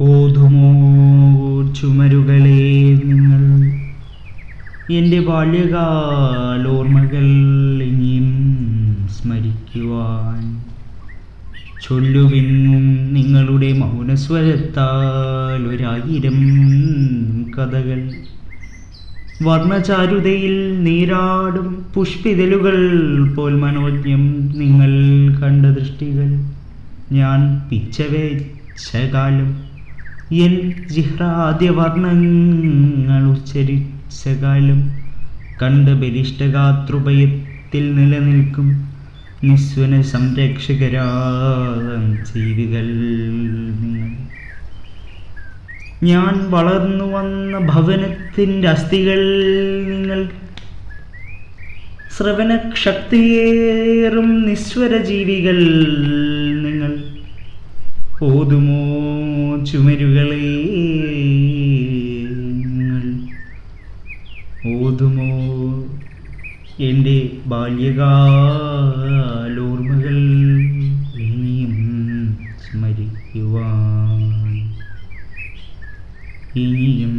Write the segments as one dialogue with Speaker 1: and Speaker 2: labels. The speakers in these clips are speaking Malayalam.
Speaker 1: ഓതുമോ ചുമരുകളെ നിങ്ങൾ. എന്റെ ബാല്യകാലോർമ്മകൾ ഇനിയും സ്മരിക്കുവാൻ ചൊല്ലുവിൻ നിങ്ങളുടെ മൗനസ്വരത്താൽ ഒരായിരം കഥകൾ. വർണചാരുതയിൽ നീരാടും പുഷ്പിതലുകൾ പോൽ മനോജ്ഞം നിങ്ങൾ കണ്ട ദൃഷ്ടികൾ. ഞാൻ പിച്ചവെച്ച കാലം എൻ ജിഹ്രാദ്യ വർണങ്ങൾ ഉച്ചരിച്ച കാലം കണ്ട ബലിഷ്ടഗാതൃഭയത്തിൽ നിലനിൽക്കും നിസ്വന സംരക്ഷകരാം ജീവികൾ. നിങ്ങൾ ഞാൻ വളർന്നു വന്ന ഭവനത്തിന്റെ അസ്ഥികൾ നിങ്ങൾ ശ്രവണശക്തിയേറും നിസ്വര ജീവികൾ ഓതുമോ ചുമരുകളെ ഓതുമോ എന്റെ ബാല്യകാലോർമ്മകൾ ഇനിയും സ്മരിക്കുവാൻ? ഇനിയും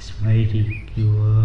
Speaker 1: സ്മരിക്കുവാൻ?